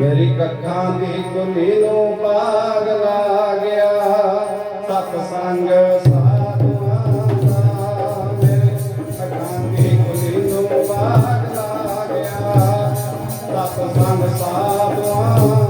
ਮੇਰੀ ਕੱਖਾਂ ਦੀ ਕੁਲੀ ਨੂੰ ਪਾਗ ਲਾ ਗਿਆ ਸਤ ਸੰਗ ਸਾਧੂਆਂ ਦਾ ਮੇਰੇ ਕੱਖਾਂ ਦੀ ਕੁਲੀ ਨੂੰ ਪਾਗ ਲਾ ਗਿਆ ਸਤ ਸੰਗ ਸਾਧੂਆਂ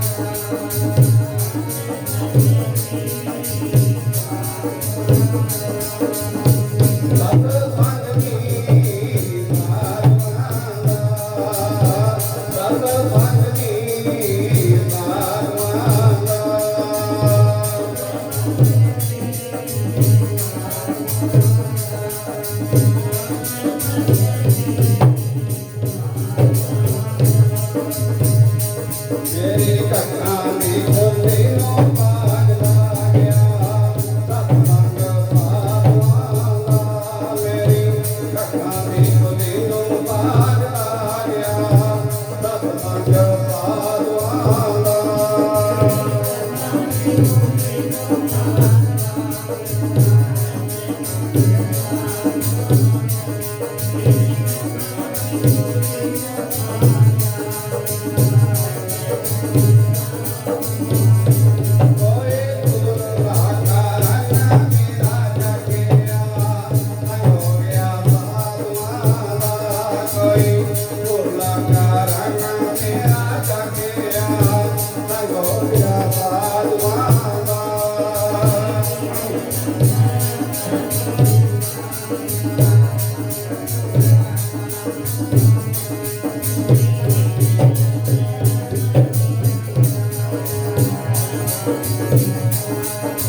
Música